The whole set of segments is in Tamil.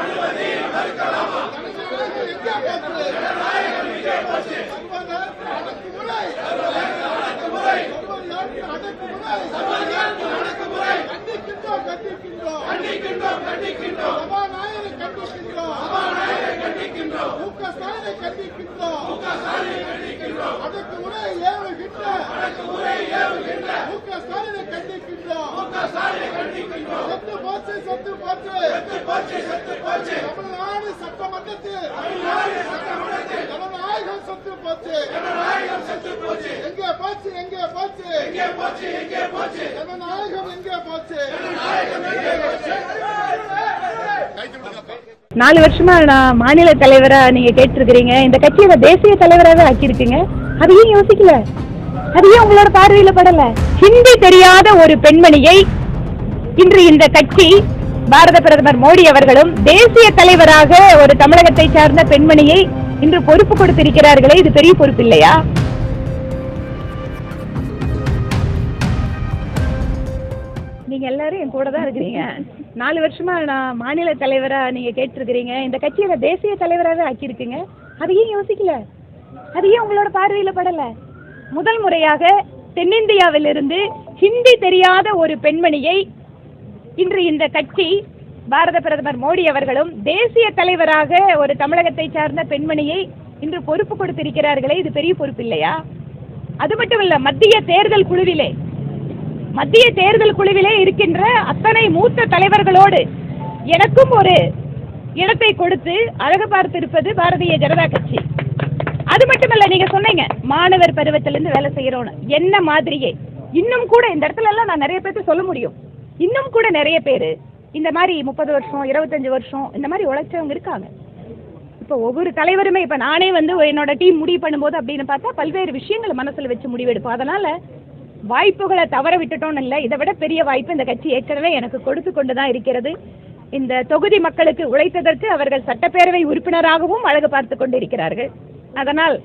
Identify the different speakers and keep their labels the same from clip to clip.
Speaker 1: அனுமதி மறுக்கலாமா ஜனநாயகம் எங்கே கண்டிக்கின்றோம், கண்டிக்கின்றோம். சபாநாயகரை கண்டிக்கின்றோம். ஸ்டாலினை கண்டிக்கின்றோம். அடக்குமுறை ஏவுகின்ற மு க ஸ்டாலினை கண்டிக்கின்றோம். செத்து போச்சு, செத்து போச்சு. தமிழ்நாடு சட்டமன்றத்தில் ஜனநாயகம் செத்து போச்சு. எங்கே போச்சு, எங்கே போச்சு? ஜனநாயகம் எங்கே போச்சு?
Speaker 2: நாலு வருஷமா நான் மாநில தலைவரா நீங்க கேட்டிருக்கிறீங்க இந்த கட்சியோட தேசிய தலைவராக ஆக்கியிருக்கீங்க அது ஏன் யோசிக்கல அது ஏன் உங்களோட பார்வையில படல ஹிந்தி தெரியாத ஒரு பெண்மணியை இன்று இந்த கட்சி பாரத பிரதமர் மோடி அவர்களும் தேசிய தலைவராக ஒரு தமிழகத்தை சார்ந்த பெண்மணியை இன்று பொறுப்பு கொடுத்திருக்கிறார்களே இது பெரிய பொறுப்பு இல்லையா? நீங்க எல்லாரும் என் கூட தான் இருக்கிறீங்க. நாலு வருஷமா நான் மாநில தலைவரா நீங்க கேட்டிருக்கிறீங்க. இந்த கட்சியில தேசிய தலைவராக ஆக்கியிருக்கீங்க. அதையும் யோசிக்கல? அது ஏன் உங்களோட பார்வையில படல? முதல் முறையாக தென்னிந்தியாவிலிருந்து ஹிந்தி தெரியாத ஒரு பெண்மணியை இன்று இந்த கட்சி பாரத பிரதமர் மோடி அவர்களும் தேசிய தலைவராக ஒரு தமிழகத்தை சார்ந்த பெண்மணியை இன்று பொறுப்பு கொடுத்திருக்கிறார்களே இது பெரிய பொறுப்பு இல்லையா? அது மட்டும் இல்ல மத்திய தேர்தல் குழுவிலே மத்திய தேர்தல் குழுவிலே இருக்கின்ற அத்தனை மூத்த தலைவர்களோடு எனக்கும் ஒரு இடத்தை கொடுத்து அழகு பார்த்திருப்பது பாரதிய ஜனதா கட்சி. அது மட்டுமல்ல நீங்க சொன்னீங்க மாணவர் பருவத்திலிருந்து வேலை செய்யறோம்னு. என்ன மாதிரியே? இன்னும் கூட இந்த இடத்துல எல்லாம் நான் நிறைய பேர்த்து சொல்ல முடியும். இன்னும் கூட நிறைய பேர் இந்த மாதிரி முப்பது வருஷம் இருபத்தஞ்சு வருஷம் இந்த மாதிரி உழைச்சவங்க இருக்காங்க. இப்போ ஒவ்வொரு தலைவருமே இப்போ நானே வந்து என்னோட டீம் முடிவு பண்ணும்போது அப்படின்னு பார்த்தா பல்வேறு விஷயங்களை மனசில் வச்சு முடிவெடுப்போம் அதனால வாய்ப்புகளை தவற விட்டுட்டோம்னு இல்லை. இதை விட பெரிய வாய்ப்பு இந்த கட்சி ஏற்கனவே எனக்கு கொடுத்து கொண்டு தான் இருக்கிறது. இந்த தொகுதி மக்களுக்கு உழைத்ததற்கு அவர்கள் சட்டப்பேரவை உறுப்பினராகவும் அழகு பார்த்து கொண்டு இருக்கிறார்கள் அதனால்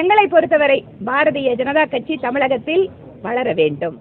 Speaker 2: எங்களை பொறுத்தவரை பாரதிய ஜனதா கட்சி தமிழகத்தில் வளர வேண்டும்.